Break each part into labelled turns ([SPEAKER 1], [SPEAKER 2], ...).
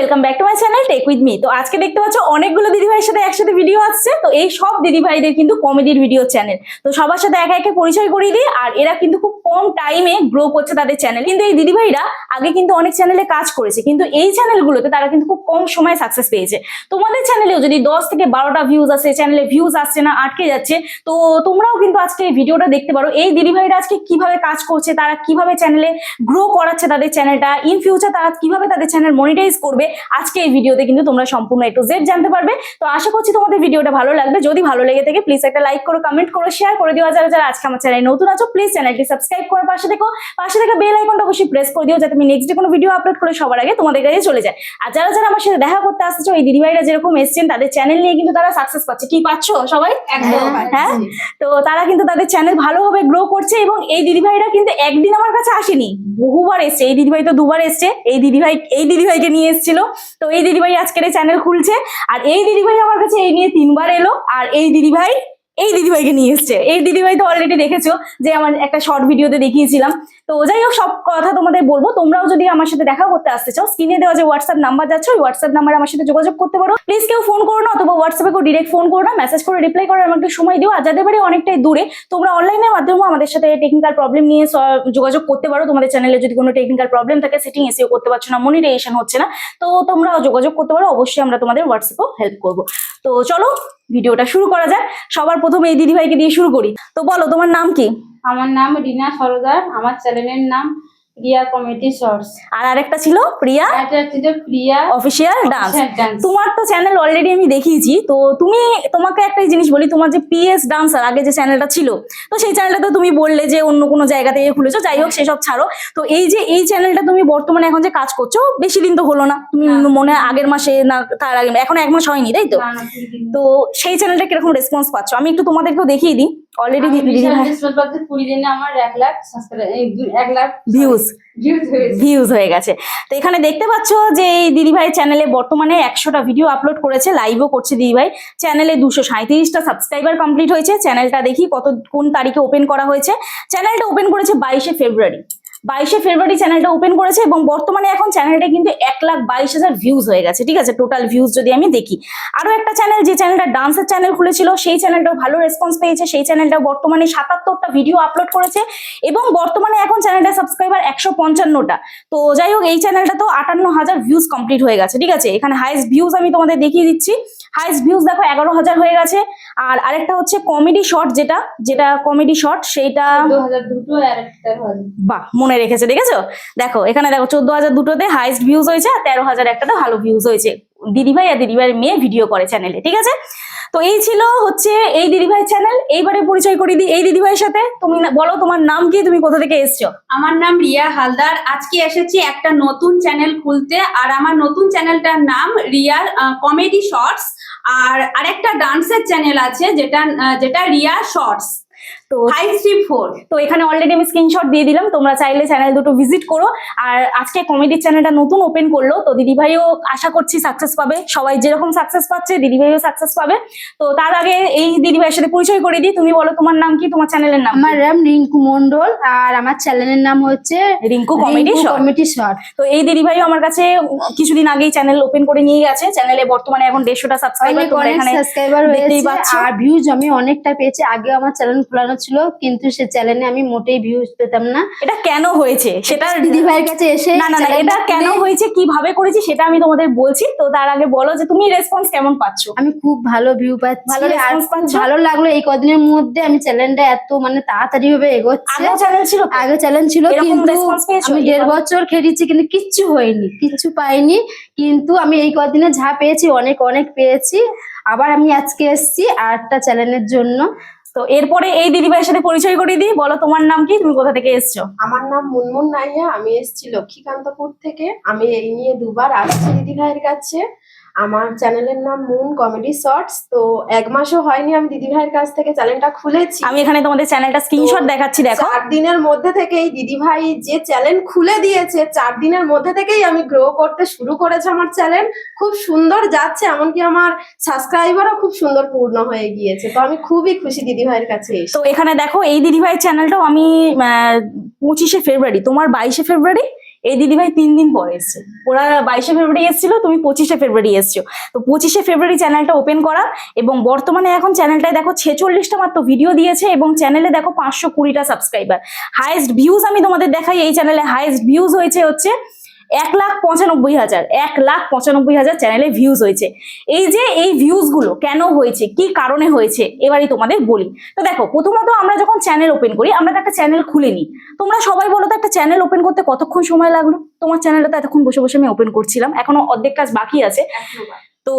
[SPEAKER 1] Welcome back to my channel tech with me তো আজকে দেখতে পাচ্ছ অনেকগুলো দিদিভাইয়ের সাথে একসাথে ভিডিও আসছে। তো এই সব দিদিভাইদের কিন্তু কমেডির ভিডিও চ্যানেল তো সবার সাথে একা একে পরিচয় করিয়ে দিই, আর এরা কিন্তু খুব কম টাইমে গ্রো করছে তাদের চ্যানেল কিন্তু এই দিদিভাইরা আগে কিন্তু অনেক চ্যানেলে কাজ করেছে, কিন্তু এই চ্যানেলগুলোতে তারা কিন্তু খুব কম সময় সাকসেস পেয়েছে। তোমাদের চ্যানেলেও যদি দশ থেকে বারোটা ভিউজ আসে চ্যানেলে ভিউজ আসছে না, আটকে যাচ্ছে, তো তোমরাও কিন্তু আজকে এই ভিডিওটা দেখতে পারো। এই দিদিভাইরা আজকে কীভাবে কাজ করছে, তারা কীভাবে চ্যানেলে গ্রো করাচ্ছে তাদের চ্যানেলটা ইন ফিউচার তারা কীভাবে তাদের চ্যানেল মনিটাইজ করবে, আজকে এই ভিডিওতে কিন্তু তোমরা সম্পূর্ণ একটু জেড জানতে পারবে। তো আশা করছি তোমাদের ভিডিওটা ভালো লাগবে। যদি ভালো লেগে থাকে প্লিজ একটা লাইক করো কমেন্ট করো শেয়ার করে দিও। যারা যারা আজকে আমার চ্যানেল নতুন আছো প্লিজ চ্যানেলটি সাবস্ক্রাইব করে পাশে দেখো পাশে থেকে বেল আইকনটা অবশ্যই প্রেস করে দিও যাতে আমি নেক্সট ডে কোনো ভিডিও আপলোড করে সবার আগে তোমাদের কাছে চলে যায়। আর যারা যারা আমার সাথে দেখা করতে আসছো এই দিদিভাইরা যেরকম এসছেন তাদের চ্যানেল নিয়ে কিন্তু তারা সাকসেস পাচ্ছে। কি পাচ্ছ সবাই? হ্যাঁ? তো তারা কিন্তু তাদের চ্যানেল ভালোভাবে গ্রো করছে এবং এই দিদিভাইরা কিন্তু একদিন আমার কাছে আসেনি। বহুবার এসছে। এই দিদিভাই তো দুবার এসছে। এই দিদিভাই এই দিদিভাইকে নিয়ে এসেছিল। তো এই দিদিভাই আজকের এই চ্যানেল খুলছে। আর এই দিদিভাই আমার কাছে এই নিয়ে তিনবার এলো। আর এই দিদিভাই এই দিদিভাইকে নিয়ে এসছে। এই দিদিভাই তো অলরেডি দেখেছ যে আমার একটা শর্ট ভিডিওতে দেখিয়েছিলাম। তো যাই হোক সব কথা তোমাদের বলব। তোমরাও যদি আমার সাথে দেখা করতে আসতে চাও স্ক্রিনে দেওয়া যে হোয়াটসঅ্যাপ নাম্বার যাচ্ছে, ওই হোয়াটসঅ্যাপ নাম্বারে আমার সাথে যোগাযোগ করতে পারো। প্লিজ কেউ ফোন করো না, অথবা হোয়াটসঅ্যাপে কেউ ডিরেক্ট ফোন করো না মেসেজ করে রিপ্লাই করে আমাকে সময় দিও। আর যাদের বাড়ি অনেকটাই দূরে, তোমরা অনলাইনের মাধ্যমে আমাদের সাথে টেকনিক্যাল প্রবলেম নিয়ে যোগাযোগ করতে পারো। তোমাদের চ্যানেলে যদি কোনো টেকনিক্যাল প্রবলেম থাকে সেটিং এসিও করতে পারছ না মনিটাইজেশন হচ্ছে না, তো তোমরাও যোগাযোগ করতে পারো। অবশ্যই আমরা তোমাদের হোয়াটসঅ্যাপেও হেল্প করব। তো চলো, ভিডিওটা শুরু করা যাক। সবার প্রথমে এই দিদিভাইকে দিয়ে শুরু করি। তো বলো, তোমার নাম কি?
[SPEAKER 2] আমার নাম রিনা সরদার। আমার চ্যানেলের নাম প্রিয়া কমেডি শর্টস
[SPEAKER 1] আর আরেকটা ছিল প্রিয়া
[SPEAKER 2] এটা প্রিয়া
[SPEAKER 1] ডান্স। তোমার তো চ্যানেল অলরেডি আমি দেখিয়েছি তো তুমি তোমাকে একটা জিনিস বলি তোমার যে পিএস ডান্সার আগে যে চ্যানেলটা ছিল তো সেই চ্যানেলটা তো তুমি বললে যে অন্য কোনো জায়গা থেকে খুলেছো যাই হোক সেসব ছাড়ো। তো এই যে এই চ্যানেলটা তুমি বর্তমানে এখন যে কাজ করছ বেশি দিন তো হলো না। তুমি মনে হয় আগের মাসে না তার আগে এখন এক মাস হয়নি তাই তো। তো সেই চ্যানেলটা কীরকম রেসপন্স পাচ্ছ? আমি একটু তোমাদেরকেও দেখিয়ে দিই। অলরেডি
[SPEAKER 2] পাচ্ছি, কুড়ি দিনে আমার এক লাখ এক লাখ
[SPEAKER 1] ভিউজ। ভিউজ হয়ে গেছে। তো এখানে দেখতে পাচ্ছ যে এই দিদিভাই চ্যানেলে বর্তমানে একশোটা ভিডিও আপলোড করেছে লাইভও করছে দিদিভাই। চ্যানেলে দুশো সাঁত্রিশটা সাবস্ক্রাইবার কমপ্লিট হয়েছে। চ্যানেলটা দেখি কত, কোন তারিখে ওপেন করা হয়েছে। চ্যানেলটা ওপেন করেছে বাইশে ফেব্রুয়ারি বাইশে ফেব্রুয়ারি চ্যানেলটা ওপেন করেছে এবং বর্তমানে এখন চ্যানেলটা কিন্তু এক লাখ বাইশ হাজার ভিউজ হয়ে গেছে ঠিক আছে? টোটাল ভিউজ যদি আমি দেখি। আরও একটা চ্যানেল যে চ্যানেলটা ডান্সের চ্যানেল খুলেছিল সেই চ্যানেলটাও ভালো রেসপন্স পেয়েছে। সেই চ্যানেলটা বর্তমানে সাতাত্তরটা ভিডিও আপলোড করেছে এবং বর্তমানে এখন চ্যানেলটা সাবস্ক্রাইবার একশো পঞ্চান্নটা। তো যাই হোক এই চ্যানেলটা তো আটান্ন হাজার ভিউজ কমপ্লিট হয়ে গেছে ঠিক আছে? এখানে হাইস্ট ভিউজ আমি তোমাদের দেখিয়ে দিচ্ছি। হাইস্ট ভিউজ দেখো এগারো হাজার হয়ে গেছে। আর আরেকটা হচ্ছে কমেডি শর্ট যেটা যেটা কমেডি শর্ট সেইটা। বাহ মনে রেখেছে, দেখেছ? দেখো, এখানে দেখো চোদ্দ হাজার দুটোতে হাইস্ট ভিউজ হয়েছে আর তেরো হাজার একটাতে ভালো ভিউজ হয়েছে। দিদিভাই আর দিদিভাইয়ের মেয়ে ভিডিও করে চ্যানেলে ঠিক আছে? তো এই ছিল হচ্ছে এই দিদিভাই চ্যানেল এইবারে পরিচয় করে দিই এই দিদিভাইয়ের সাথে। তুমি বলো তোমার নাম কি? তুমি কোথা থেকে এসছো?
[SPEAKER 3] আমার নাম রিয়া হালদার। আজকে এসেছি একটা নতুন চ্যানেল খুলতে আর আমার নতুন চ্যানেলটার নাম রিয়া কমেডি শর্টস আর আরেকটা ডান্সের চ্যানেল আছে যেটা যেটা রিয়া শর্টস
[SPEAKER 1] তো
[SPEAKER 3] ফাইভ থ্রি ফোর
[SPEAKER 1] তো এখানে অলরেডি আমি স্ক্রিনশট দিয়ে দিলাম তোমরা চাইলে চ্যানেল দুটো ভিজিট করো। আর আজকে কমেডি চ্যানেলটা নতুন ওপেন করল তো দিদিভাইও আশা করছি সাকসেস পাবে। সবাই যেরকম সাকসেস পাচ্ছে দিদিভাইও সাকসেস পাবে। তো তার আগে এই দিদিভাইয়ের সাথে পরিচয় করে দিই। তুমি বলো তোমার নাম কি? তোমার চ্যানেলের নাম
[SPEAKER 4] আমার নাম রিঙ্কু মন্ডল আর আমার চ্যানেলের নাম হচ্ছে
[SPEAKER 1] রিঙ্কু কমেডি
[SPEAKER 4] কমেডি শর্ট
[SPEAKER 1] তো এই দিদিভাইও আমার কাছে কিছুদিন আগেই চ্যানেল ওপেন করে নিয়ে গেছে। চ্যানেলে বর্তমানে এখন দেড়শোটা সাবস্ক্রাইবার তোমরা এখানে
[SPEAKER 4] সাবস্ক্রাইবার হয়েছে আর ভিউজ আমি অনেকটা পেয়েছি। আগে আমার চ্যানেল খোলানো ছিল কিন্তু সে চ্যানেলে আমি মোটেই ভিউজ পেতাম না।
[SPEAKER 1] এটা কেন হয়েছে? সেটা
[SPEAKER 4] দিদি ভাইয়ের কাছে এসে
[SPEAKER 1] না না এটা কেন হয়েছে কীভাবে করেছি সেটা আমি তোমাদের বলছি। তো তার আগে বলো যে তুমি রেসপন্স কেমন পাচ্ছ?
[SPEAKER 4] আমি খুব ভালো ভিউ পাচ্ছি।
[SPEAKER 1] ভালো
[SPEAKER 4] খুব
[SPEAKER 1] পাচ্ছ?
[SPEAKER 4] ভালো লাগল এই কদিনের মধ্যে আমি চ্যানেলটা এত মানে তাড়াতাড়ি ভাবে এগোচ্ছে।
[SPEAKER 1] আগে চ্যানেল ছিল
[SPEAKER 4] আগে চ্যানেল ছিল কিন্তু? আমি দেড় বছর খেটেছি কিন্তু কিচ্ছু হয়নি কিচ্ছু পাইনি। কিন্তু আমি এই কদিনে যা পেয়েছি অনেক অনেক পেয়েছি। আবার আমি আজকে এসেছি আরেকটা চ্যানেলের জন্য।
[SPEAKER 1] তো এরপরে এই দিদিভাইয়ের সাথে পরিচয় করিয়ে দিই। বলো, তোমার নাম কি? তুমি কোথা থেকে এসছো?
[SPEAKER 5] আমার নাম মুনমুন নাইয়া আমি এসছি লক্ষ্মীকান্তপুর থেকে। আমি এই নিয়ে দুবার আসছি দিদিভাইয়ের কাছে। আমার চ্যানেলের নাম মুন কমেডি শর্টস তো এক মাসও হয়নি আমি দিদি ভাইয়ের কাছ থেকে চ্যানেলটা খুলেছি।
[SPEAKER 1] আমি এখানে তোমাদের চ্যানেলটা স্ক্রিনশট দেখাচ্ছি দেখো।
[SPEAKER 5] চার দিনের মধ্যে থেকেই দিদি ভাই যে চ্যানেল খুলে দিয়েছে চার দিনের মধ্যে থেকেই আমি গ্রো করতে শুরু করেছে আমার চ্যানেল। খুব সুন্দর যাচ্ছে এমনকি আমার সাবস্ক্রাইবারও খুব সুন্দর পূর্ণ হয়ে গিয়েছে। তো আমি খুবই খুশি দিদি ভাইয়ের কাছে
[SPEAKER 1] তো এখানে দেখো এই দিদিভাইয়ের চ্যানেলটাও আমি পঁচিশে ফেব্রুয়ারি তোমার বাইশে ফেব্রুয়ারি? এই দিদিভাই তিন দিন পরে এসছে। ওরা বাইশে ফেব্রুয়ারি এসেছিল, তুমি পঁচিশে ফেব্রুয়ারি এসছো। তো পঁচিশে ফেব্রুয়ারি চ্যানেলটা ওপেন করা এবং বর্তমানে এখন চ্যানেলটায় দেখো ছেচল্লিশটা মাত্র ভিডিও দিয়েছে এবং চ্যানেলে দেখো পাঁচশো কুড়িটা সাবস্ক্রাইবার হাইয়েস্ট ভিউজ আমি তোমাদের দেখাই, এই চ্যানেলে হাইয়েস্ট ভিউজ হয়েছে হচ্ছে এক লাখ পঁচানব্বই হাজার এক লাখ পঁচানব্বই হাজার চ্যানেলে ভিউজ হয়েছে। এই যে এই ভিউজগুলো কেন হয়েছে কি কারণে হয়েছে এবারই তোমাদের বলি। তো দেখো প্রথমত আমরা যখন চ্যানেল ওপেন করি আমরা তো একটা চ্যানেল খুলে নিই তোমরা সবাই বলো তো একটা চ্যানেল ওপেন করতে কতক্ষণ সময় লাগল? তোমার চ্যানেলটা তো এতক্ষণ বসে বসে আমি ওপেন করছিলাম এখনও অর্ধেক কাজ বাকি আছে। তো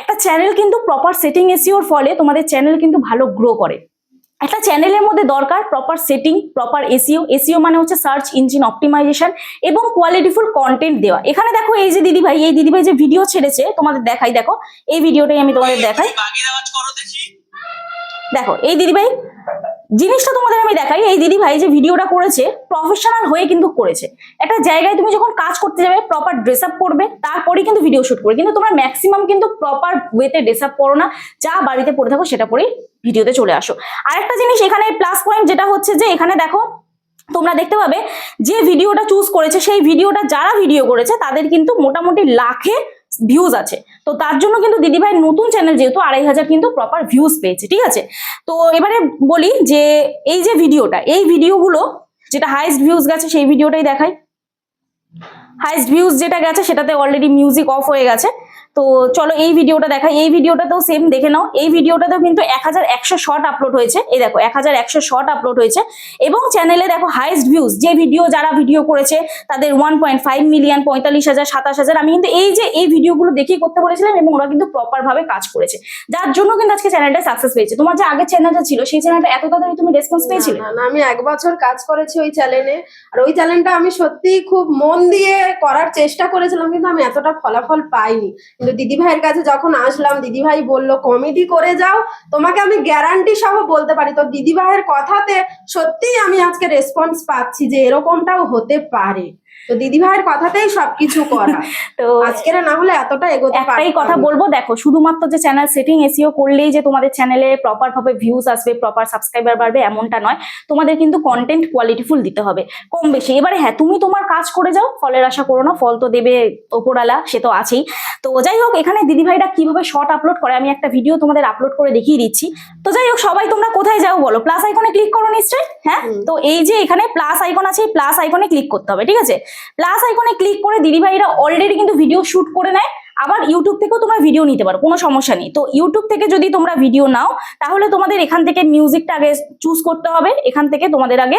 [SPEAKER 1] একটা চ্যানেল কিন্তু প্রপার সেটিং এসিওর ফলে তোমাদের চ্যানেল কিন্তু ভালো গ্রো করে। একটা চ্যানেলের মধ্যে দরকার proper setting proper SEO SEO মানে হচ্ছে সার্চ ইঞ্জিন অপটিমাইজেশন এবং কোয়ালিটিফুল কন্টেন্ট দেওয়া। এখানে দেখো এই যে দিদিভাই এই দিদিভাই যে ভিডিও ছেড়েছে তোমাদের দেখাই দেখো। এই ভিডিওটাই আমি তোমাদের দেখাই। দেখো। এই দিদিভাই জিনিসটা তোমাদের আমি দেখাই। এই দিদিভাই যে ভিডিওটা করেছে প্রফেশনাল হয়ে কিন্তু করেছে। একটা জায়গায় তুমি যখন কাজ করতে যাবে প্রপার ড্রেস আপ করবে তারপরেই কিন্তু ভিডিও শুট করবে। কিন্তু তোমরা ম্যাক্সিমাম কিন্তু প্রপার ওয়েতে ড্রেস আপ করো না। যা বাড়িতে পড়ে থাকো সেটা পরেই ভিডিওতে চলে আসো। আরেকটা জিনিস এখানে প্লাস পয়েন্ট যেটা হচ্ছে যে এখানে দেখো, তোমরা দেখতে পাবে যে ভিডিওটা চুজ করেছে, সেই ভিডিওটা যারা ভিডিও করেছে, তাদের কিন্তু মোটামুটি লাখে ভিউজ আছে। তো তার জন্য কিন্তু দিদিভাই নতুন চ্যানেল যেহেতু আড়াই হাজার কিন্তু প্রপার ভিউজ পেয়েছে, ঠিক আছে? তো এবারে বলি যে এই যে ভিডিওটা এই ভিডিওগুলো যেটা হাইস্ট ভিউজ গেছে, সেই ভিডিওটাই দেখাই। হাইস্ট ভিউজ যেটা গেছে, সেটাতে অলরেডি মিউজিক অফ হয়ে গেছে। তো চলো এই ভিডিওটা দেখাই। এই ভিডিওটাতেও সেম দেখে নাও। এই ভিডিওটাতেও কিন্তু এক হাজার একশো শর্ট আপলোড হয়েছে। এই দেখো এক হাজার একশো শর্ট আপলোড হয়েছে। এবং চ্যানেলে দেখো হাইস্ট ভিউজ যে ভিডিও যারা ভিডিও করেছে তাদের ওয়ান পয়েন্ট ফাইভ মিলিয়ন পঁয়তাল্লিশ হাজার সাতাশ হাজার। আমি কিন্তু এই যে এই ভিডিওগুলো দেখেই করতে বলেছিলাম এবং ওরা কিন্তু প্রপার ভাবে কাজ করেছে। যার জন্য কিন্তু আজকে চ্যানেলটা সাকসেস পেয়েছে। তোমার যে আগের চ্যানেলটা ছিল সেই চ্যানেলটা এত তাড়াতাড়ি তুমি রেসপন্স পেয়েছিলে?
[SPEAKER 5] না, না, আমি এক বছর কাজ করেছি ওই চ্যানেলে আর ওই চ্যানেলটা আমি সত্যি খুব মন দিয়ে করার চেষ্টা করেছিলাম কিন্তু আমি এতটা ফলাফল পাইনি। কিন্তু দিদি ভাইয়ের কাছে যখন আসলাম দিদি ভাই বলল কমেডি করে যাও, তোমাকে আমি গ্যারান্টি সহ বলতে পারি। তো দিদি ভাইয়ের কথাতে সত্যিই আমি আজকে রেসপন্স পাচ্ছি যে এরকমটাও হতে পারে। তো দিদি ভাইয়ের কথাতেই সবকিছু করা।
[SPEAKER 1] তো
[SPEAKER 5] আজকের না হলে এতটা এগোতে
[SPEAKER 1] একটাই কথা বলব দেখো শুধুমাত্র যে চ্যানেল সেটিং এসিও করলেই যে তোমাদের চ্যানেলে প্রপার ভাবে ভিউজ আসবে প্রপার সাবস্ক্রাইবার বাড়বে এমনটা নয়। তোমাদের কিন্তু কন্টেন্ট কোয়ালিটিফুল দিতে হবে। কম বেশি। এবারে হ্যাঁ তুমি তোমার কাজ করে যাও ফলের আশা করো না ফল তো দেবে ওপরালা সে তো আছেই। তো যাই হোক এখানে দিদিভাইরা কীভাবে শর্ট আপলোড করে আমি একটা ভিডিও তোমাদের আপলোড করে দেখিয়ে দিচ্ছি। তো যাই হোক সবাই তোমরা কোথায় যাও বলো? প্লাস আইকনে ক্লিক করো নিশ্চয়ই হ্যাঁ? তো এই যে এখানে প্লাস আইকন আছে এই প্লাস আইকনে ক্লিক করতে হবে ঠিক আছে? প্লাস আইকনে ক্লিক করে দিদিভাইরা অলরেডি কিন্তু ভিডিও শুট করে নেয়। আবার ইউটিউব থেকেও তোমরা ভিডিও নিতে পারো, কোনো সমস্যা নেই। তো ইউটিউব থেকে যদি তোমরা ভিডিও নাও, তাহলে তোমাদের এখান থেকে মিউজিকটা আগে চুজ করতে হবে। এখান থেকে তোমাদের আগে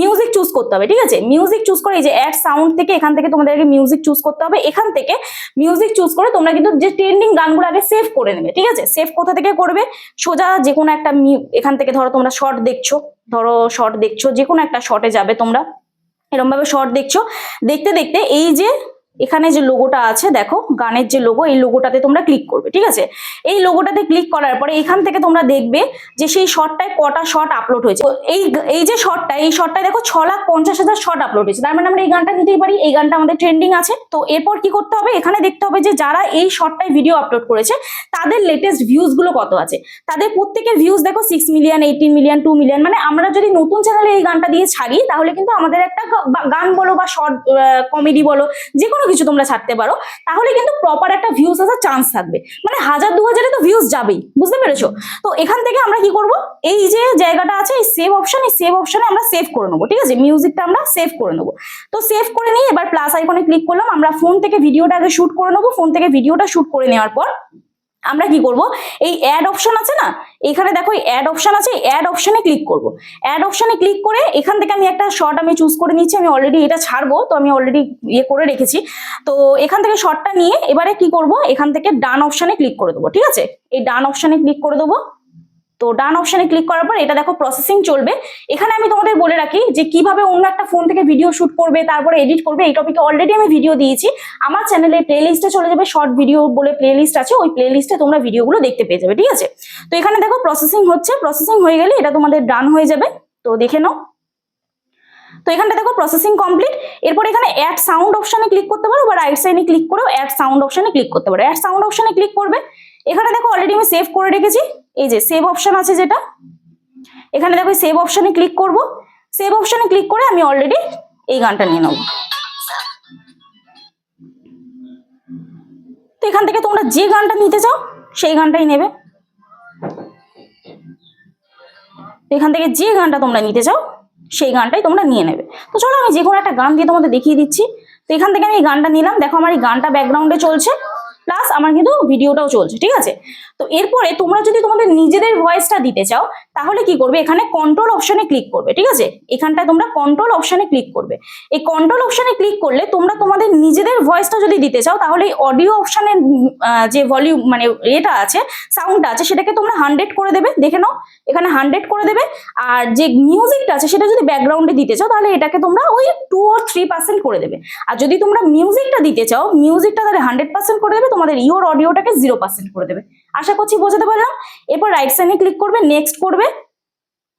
[SPEAKER 1] মিউজিক চুজ করতে হবে, ঠিক আছে? মিউজিক চুজ করে এই যে অ্যাড সাউন্ড থেকে এখান থেকে তোমাদের আগে মিউজিক চুজ করতে হবে। এখান থেকে মিউজিক চুজ করে তোমরা কিন্তু যে ট্রেন্ডিং গানগুলো আগে সেভ করে নেবে, ঠিক আছে? সেভ কোথা থেকে করবে? সোজা যে কোনো একটা এখান থেকে ধরো তোমরা শর্ট দেখছ, ধরো শর্ট দেখছ যে কোনো একটা শর্টে যাবে তোমরা। এরকম ভাবে শর্ট দেখছ। দেখতে দেখতে এই যে এখানে যে লোগোটা আছে, দেখো, গানের যে লোগো এই লোগোটাতে তোমরা ক্লিক করবে, ঠিক আছে? এই লোগোটাতে ক্লিক করার পরে এখান থেকে তোমরা দেখবে যে সেই শর্টটায় কটা শর্ট আপলোড হয়েছে। এই এই যে শর্টটা এই শর্টটায় দেখো ছ লাখ পঞ্চাশ হাজার শর্ট আপলোড হয়েছে। তার মানে আমরা এই গানটা নিতেই পারি, এই গানটা আমাদের ট্রেন্ডিং আছে। তো এরপর কি করতে হবে? এখানে দেখতে হবে যে যারা এই শর্টটায় ভিডিও আপলোড করেছে, তাদের লেটেস্ট ভিউজগুলো কত আছে? তাদের প্রত্যেকের ভিউজ দেখো six million eighteen million two million মানে আমরা যদি নতুন চ্যানেলে এই গানটা দিয়ে ছাড়ি, তাহলে কিন্তু আমাদের একটা গান বলো বা শর্ট কমেডি বলো যে কোনো কিছু তোমরা ছাড়তে পারো, তাহলে কিন্তু প্রপার একটা ভিউজ আসার চান্স থাকবে। মানে হাজার দু হাজারে তো ভিউজ যাবেই, বুঝতে পেরেছ? তো এখান থেকে আমরা কি করব? এই যে জায়গাটা আছে, এই সেভ অপশন এই সেভ অপশনে আমরা সেভ করে নেব, ঠিক আছে? মিউজিকটা আমরা সেভ করে নেব। তো সেভ করে নিয়ে এবার প্লাস আইকনে ক্লিক করলাম, আমরা ফোন থেকে ভিডিওটা আগে শ্যুট করে নেব। ফোন থেকে ভিডিওটা শ্যুট করে নেওয়ার পর আমরা কি করব? এই অ্যাড অপশন আছে না? এখানে দেখো অ্যাড অপশন আছে অ্যাড অপশনে ক্লিক করব। অ্যাড অপশনে ক্লিক করে এখান থেকে আমি একটা শর্ট আমি চুজ করে নিচ্ছি আমি অলরেডি এটা ছাড়বো, তো আমি অলরেডি ইয়ে করে রেখেছি। তো এখান থেকে শর্টটা নিয়ে এবারে কি করব? এখান থেকে ডান অপশনে ক্লিক করে দেবো, ঠিক আছে? এই ডান অপশনে ক্লিক করে দেবো। তো ডান অপশনে ক্লিক করার পর এটা দেখো প্রসেসিং চলবে। এখানে আমি তোমাদের বলে রাখি যে কীভাবে অন্য একটা ফোন থেকে ভিডিও শুট করবে, তারপরে এডিট করবে, এই টপিকে অলরেডি আমি ভিডিও দিয়েছি। আমার চ্যানেলে প্লে লিস্টে চলে যাবে শর্ট ভিডিও বলে প্লে লিস্ট আছে, ওই প্লে লিস্টে তোমরা ভিডিওগুলো দেখতে পেয়ে যাবে, ঠিক আছে? তো এখানে দেখো প্রসেসিং হচ্ছে প্রসেসিং হয়ে গেলে এটা তোমাদের ডান হয়ে যাবে। তো দেখে নাও। তো এখানটা দেখো প্রসেসিং কমপ্লিট এরপর এখানে অ্যাড সাউন্ড অপশনে ক্লিক করতে পারো বা রাইট সাইডে ক্লিক করেও অ্যাড সাউন্ড অপশনে ক্লিক করতে পারো। অ্যাড সাউন্ড অপশনে ক্লিক করবে। এখানে দেখো অলরেডি আমি সেভ করে রেখেছি। এই যে সেভ অপশন আছে যেটা, এখানে দেখো সেভ অপশনে ক্লিক করব। সেভ অপশনে ক্লিক করে আমি অলরেডি এই গানটা নিয়ে নেব। তো এখান থেকে তোমরা যে গানটা নিতে চাও, সেই গানটাই নেবে। এখান থেকে যে গানটা তোমরা নিতে চাও, সেই গানটাই তোমরা নিয়ে নেবে। তো চলো আমি যে কোনো একটা গান দিয়ে তোমাদের দেখিয়ে দিচ্ছি। তো এখান থেকে আমি এই গানটা নিলাম। দেখো আমার এই গানটা ব্যাকগ্রাউন্ডে চলছে। প্লাস আমার কিন্তু ভিডিওটাও চলছে, ঠিক আছে? তো এরপরে তোমরা যদি তোমাদের নিজেদের ভয়েসটা দিতে চাও, তাহলে কি করবে? এখানে কন্ট্রোল অপশনে ক্লিক করবে, ঠিক আছে? এখানটায় তোমরা কন্ট্রোল অপশনে ক্লিক করবে। এই কন্ট্রোল অপশনে ক্লিক করলে তোমরা তোমাদের নিজেদের ভয়েসটা যদি দিতে চাও, তাহলে এই অডিও অপশানের যে ভলিউম মানে এটা আছে সাউন্ডটা আছে, সেটাকে তোমরা হান্ড্রেড করে দেবে, দেখে নাও। এখানে হান্ড্রেড করে দেবে। আর যে মিউজিকটা আছে, সেটা যদি ব্যাকগ্রাউন্ডে দিতে চাও, তাহলে এটাকে তোমরা ওই টু আর থ্রি পার্সেন্ট করে দেবে। আর যদি তোমরা মিউজিকটা দিতে চাও মিউজিকটা তাহলে হান্ড্রেড পার্সেন্ট করে দেবে তোমাদের ইওর অডিওটাকে জিরো পার্সেন্ট করে দেবে। আশা করছি বোঝাতে পারলাম? এরপর রাইট সাইনে ক্লিক করবে নেক্সট করবে।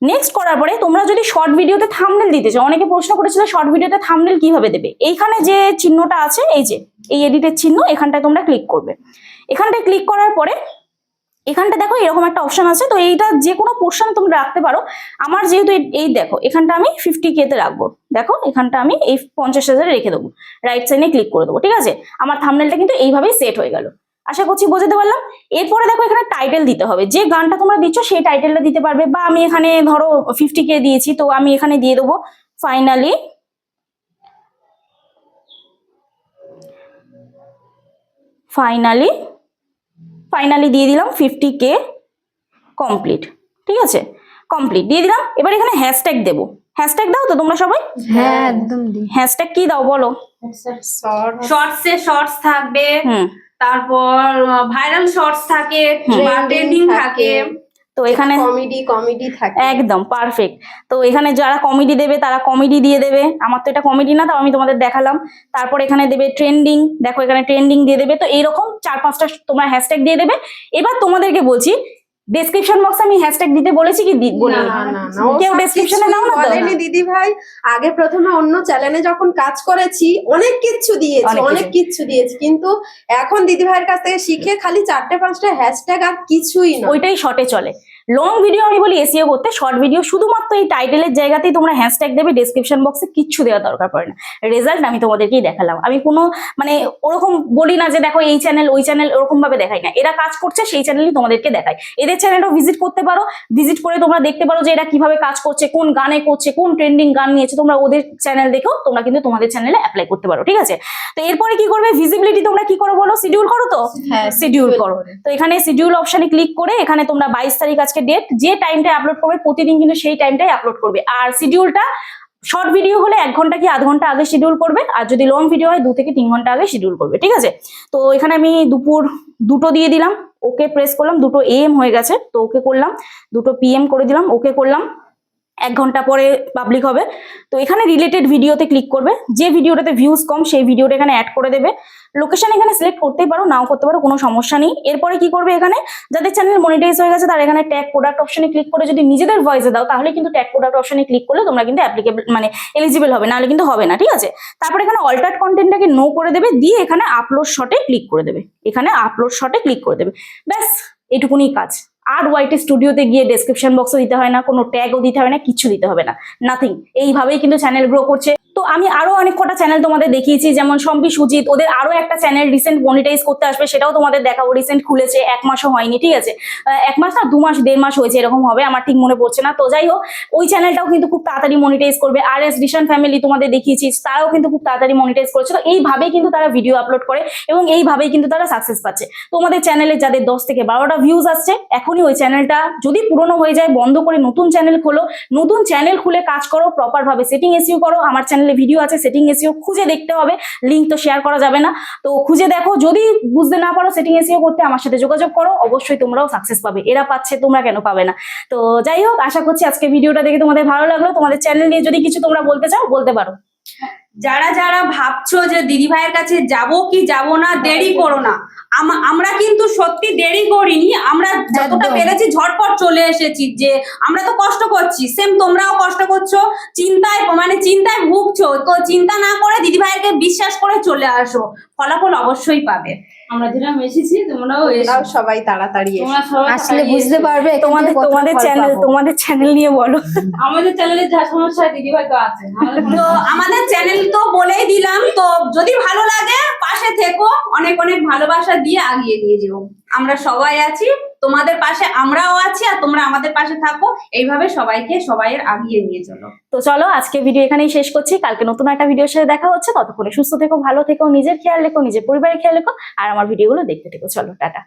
[SPEAKER 1] নেক্সট করার পরে তোমরা যদি শর্ট ভিডিওতে থামনেল দিতে চাও, অনেকে প্রশ্ন করেছিল শর্ট ভিডিওতে থামনেল কীভাবে দেবে? এইখানে যে চিহ্নটা আছে, এই যে, এই এডিটের চিহ্ন, এখানটায় তোমরা ক্লিক করবে। এখানটায় ক্লিক করার পরে এখানটা দেখো এরকম একটা অপশন আছে, তো এইটা যে কোনো পোর্শন তোমরা রাখতে পারো। আমার যেহেতু এই- দেখো, এখানটা আমি ফিফটি কেতে রাখব। দেখো, এখানটা আমি এই পঞ্চাশ হাজারে রেখে দেবো। রাইট সাইডে ক্লিক করে দেবো, ঠিক আছে? আমার থামনেলটা কিন্তু এইভাবেই সেট হয়ে গেল। আশা করছি বোঝাতে পারলাম? এরপরে দেখো এখানে টাইটেল দিতে হবে। যে গানটা তোমরা দিচ্ছ, সেই টাইটেলটা দিতে পারবে। বা আমি এখানে ধরো ফিফটি কে দিয়েছি, তো আমি এখানে দিয়ে দেবো। ফাইনালি ফাইনালি ফাইনালি দিয়ে দিলাম ফিফটি কে কমপ্লিট ঠিক আছে? কমপ্লিট দিয়ে দিলাম। এবার এখানে হ্যাশট্যাগ দেবো। হ্যাশট্যাগ দাও তো তোমরা সবাই?
[SPEAKER 4] হ্যাঁ একদম দি
[SPEAKER 1] হ্যাশট্যাগ কি দাও বলো?
[SPEAKER 3] শর্টসে শর্টস থাকবে। তারপর ভাইরাল শর্টস থাকে ট্রেন্ডিং থাকে।
[SPEAKER 1] তো এখানে
[SPEAKER 5] কমেডি কমেডি থাকে।
[SPEAKER 1] একদম পারফেক্ট তো এখানে যারা কমেডি দেবে তারা কমেডি দিয়ে দেবে। আমার তো এটা কমেডি না তাও আমি তোমাদের দেখালাম। তারপর এখানে দেবে ট্রেন্ডিং দেখো এখানে ট্রেন্ডিং দিয়ে দেবে। তো এইরকম চার পাঁচটা তোমরা হ্যাশট্যাগ দিয়ে দেবে। এবার তোমাদেরকে বলছি ডেসক্রিপশন বক্সে আমি হ্যাশট্যাগ দিতে বলেছি কি বলি
[SPEAKER 5] না না না
[SPEAKER 1] কেউ এ নাও না?
[SPEAKER 5] বলেনি দিদি ভাই আগে প্রথমে অন্য চ্যানেলে যখন কাজ করেছি অনেক কিছু দিয়েছি
[SPEAKER 1] অনেক
[SPEAKER 5] কিছু। দিয়েছি। কিন্তু এখন দিদি ভাইয়ের কাছ থেকে শিখে খালি চারটে পাঁচটা হ্যাশট্যাগ আর কিছুই না।
[SPEAKER 1] ওইটাই শর্টে চলে। লং ভিডিও আমি বলি এসিও করতে শর্ট ভিডিও শুধুমাত্র এই টাইটেলের জায়গাতেই তোমরা হ্যাশট্যাগ দেবে ডেসক্রিপশন বক্সে কিচ্ছু দেওয়ার দরকার পড়ে না। রেজাল্ট আমি তোমাদেরকেই দেখালাম। আমি কোনো মানে ওরকম বলি না যে দেখো এই চ্যানেল ওই চ্যানেল ওরকম ভাবে দেখাই না। এরা কাজ করছে সেই চ্যানেলই তোমাদেরকে দেখায়। এদের চ্যানেলটাও ভিজিট করতে পারো। ভিজিট করে তোমরা দেখতে পারো যে এরা কীভাবে কাজ করছে কোন গানে করছে কোন ট্রেন্ডিং গান নিয়েছে। তোমরা ওদের চ্যানেল দেখেও তোমরা কিন্তু তোমাদের চ্যানেলে অ্যাপ্লাই করতে পারো ঠিক আছে? তো এরপরে কি করবে? ভিজিবিলিটি তোমরা কি করো বলো? শিডিউল করো তো?
[SPEAKER 5] হ্যাঁ
[SPEAKER 1] শিডিউল করো। তো এখানে শিডিউল অপশনে ক্লিক করে এখানে তোমরা বাইশ তারিখ আজকে ডেট যে টাইমটায় আপলোড করবে, প্রতিদিন কিন্তু সেই টাইমটাই আপলোড করবে। আর শিডিউলটা শর্ট ভিডিও হলে এক ঘণ্টা কি আধ ঘণ্টা আগে শিডিউল করবে, আর যদি লং ভিডিও হয়, দু থেকে তিন ঘণ্টা আগে শিডিউল করবে, ঠিক আছে? তো এখানে আমি দুপুর দুটো দিয়ে দিলাম, ওকে প্রেস করলাম, দুটো এম হয়ে গেছে, তো ওকে করলাম, দুটো পিএম করে দিলাম, ওকে করলাম এক ঘণ্টা পরে পাবলিক হবে। তো এখানে রিলেটেড ভিডিওতে ক্লিক করবে। যে ভিডিওটাতে ভিউজ কম, সেই ভিডিওটা এখানে অ্যাড করে দেবে। লোকেশন এখানে সিলেক্ট করতেই পারো, নাও করতে পারো, কোনো সমস্যা নেই। এরপরে কি করবে এখানে? যাদের চ্যানেল মনিটাইজ হয়ে গেছে, তারা এখানে ট্যাগ প্রোডাক্ট অপশনে ক্লিক করে যদি নিজেদের ভয়েসে দাও, তাহলে কিন্তু ট্যাগ প্রোডাক্ট অপশনে ক্লিক করলে তোমরা কিন্তু অ্যাপ্লিকেবল মানে এলিজিবল হবে, নাহলে কিন্তু হবে না, ঠিক আছে? তারপরে এখানে অল্টার কন্টেন্টটাকে নো করে দেবে, দিয়ে এখানে আপলোড শটে ক্লিক করে দেবে। এখানে আপলোড শটে ক্লিক করে দেবে। ব্যাস এটুকুনি কাজ। আর ওয়াইটি স্টুডিওতে গিয়ে ডেসক্রিপশন বক্সও দিতে হয় না, কোনো ট্যাগও দিতে হয় না, কিছু দিতে হবে না নাথিং এইভাবেই কিন্তু চ্যানেল গ্রো করছে। তো আমি আরও অনেক কটা চ্যানেল তোমাদের দেখিয়েছি, যেমন সম্পি সুজিত ওদের আরও একটা চ্যানেল রিসেন্ট মনিটাইজ করতে আসবে, সেটাও তোমাদের দেখাবো রিসেন্ট খুলেছে, এক মাসও হয়নি, ঠিক আছে? এক মাস না, দু মাস, দেড় মাস হয়েছে, এরকম হবে, আমার ঠিক মনে পড়ছে না। তো যাই হোক, ওই চ্যানেলটাও কিন্তু খুব তাড়াতাড়ি মনিটাইজ করবে। আর এস রিশন ফ্যামিলি তোমাদের দেখিয়েছি, তারাও কিন্তু খুব তাড়াতাড়ি মনিটাইজ করেছে। তো এইভাবেই কিন্তু তারা ভিডিও আপলোড করে, এবং এইভাবেই কিন্তু তারা সাকসেস পাচ্ছে। তোমাদের চ্যানেলে যাদের দশ থেকে বারোটা ভিউজ আসছে, এখনই ওই চ্যানেলটা যদি পুরনো হয়ে যায়, বন্ধ করে নতুন চ্যানেল খোলো, নতুন চ্যানেল খুলে কাজ করো প্রপার ভাবে সেটিং এসিও করো, আমার চ্যানেলে ভিডিও আছে সেটিং এসিও খুঁজে দেখতে হবে লিঙ্ক তো শেয়ার করা যাবে না। তো খুঁজে দেখো, যদি বুঝতে না পারো সেটিং এসিও করতে, আমার সাথে যোগাযোগ করো, অবশ্যই তোমরাও সাকসেস পাবে। এরা পাচ্ছে, তোমরা কেন পাবে না? তো যাই হোক, আশা করছি আজকে ভিডিওটা দেখে তোমাদের ভালো লাগল। তোমাদের চ্যানেল নিয়ে যদি কিছু তোমরা বলতে চাও, বলতে পারো।
[SPEAKER 3] যারা যারা ভাবছ যে দিদি ভাইয়ের কাছে যাব কি যাব না দেরি করো না। আমা- আমরা কিন্তু সত্যি দেরি করিনি। আমরা যতটা পেরেছি ঝটপট চলে এসেছি যে আমরা তো কষ্ট করছি। সেম তোমরাও কষ্ট করছ চিন্তায় মানে চিন্তায় ভুগছো। তো চিন্তা না করে দিদি ভাইয়েরকে বিশ্বাস করে চলে আসো। ফলাফল অবশ্যই পাবে।
[SPEAKER 2] আমরা যেরকম এসেছি তোমরাও এসো।
[SPEAKER 5] সবাই তাড়াতাড়ি এসো।
[SPEAKER 4] আসলে বুঝতে পারবে
[SPEAKER 1] তোমাদের তোমাদের চ্যানেল তোমাদের চ্যানেল নিয়ে বলো।
[SPEAKER 2] আমাদের চ্যানেলে যা সমস্যা দিদি ভাই তো আছে। আমাদের
[SPEAKER 3] তো আমাদের চ্যানেল তো বলেই দিলাম তো যদি ভালো লাগে পাশে থেকো। অনেক অনেক ভালোবাসা দিয়ে আগিয়ে নিয়ে যেও। আমরা সবাই আছি, তোমাদের পাশে আমরাও আছি আর তোমরা আমাদের পাশে থাকো। এইভাবে সবাইকে সবাইয়ের আগিয়ে নিয়ে চলো।
[SPEAKER 1] তো চলো, আজকে ভিডিও এখানেই শেষ করছি। কালকে নতুন একটা ভিডিওর সাথে দেখা হচ্ছে। ততক্ষণে সুস্থ থেকো, ভালো থেকো, নিজের খেয়াল রেখো, নিজের পরিবারের খেয়াল রেখো, আর আমার ভিডিওগুলো দেখতে থেকো। চলো টাটা।